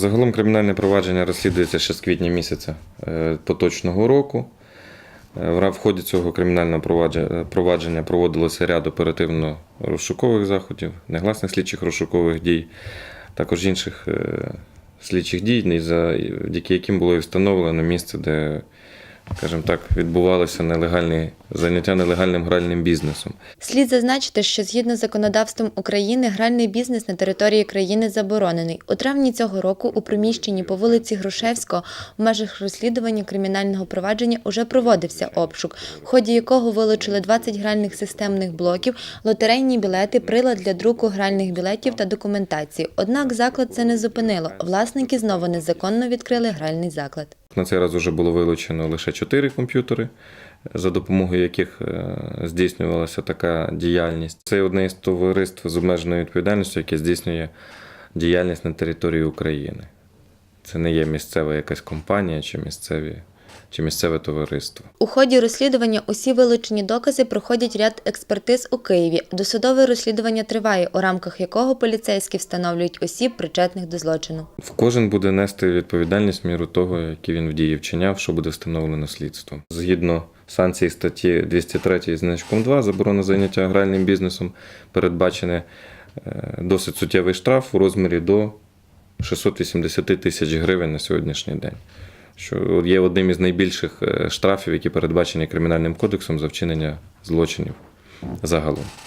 Загалом кримінальне провадження розслідується ще з квітня місяця е, поточного року. Е, В ході цього кримінального провадження, провадження проводилося ряд оперативно-розшукових заходів, негласних слідчих розшукових дій, також інших е, слідчих дій, завдяки яким було і встановлено місце, де, скажімо так, відбувалося нелегальні заняття нелегальним гральним бізнесом. Слід зазначити, що згідно з законодавством України гральний бізнес на території країни заборонений. У травні цього року у приміщенні по вулиці Грушевського в межах розслідування кримінального провадження уже проводився обшук, в ході якого вилучили 20 гральних системних блоків, лотерейні білети, прилад для друку гральних білетів та документації. Однак заклад це не зупинило. Власники знову незаконно відкрили гральний заклад. На цей раз вже було вилучено лише 4 комп'ютери, за допомогою яких е, здійснювалася така діяльність. Це одне із товариств з обмеженою відповідальністю, яке здійснює діяльність на території України. Це не є місцева якась компанія чи місцеві. Чи місцеве товариство. У ході розслідування усі вилучені докази проходять ряд експертиз у Києві. Досудове розслідування триває, у рамках якого поліцейські встановлюють осіб, причетних до злочину. В Кожен буде нести відповідальність в міру того, які він в дії вчиняв, що буде встановлено слідством. Згідно санкцій статті 203 зі значком 2 заборона заняття гральним бізнесом передбачене е, досить суттєвий штраф у розмірі до 680 тисяч гривень на сьогоднішній день. Що є одним із найбільших е, штрафів, які передбачені кримінальним кодексом за вчинення злочинів загалом.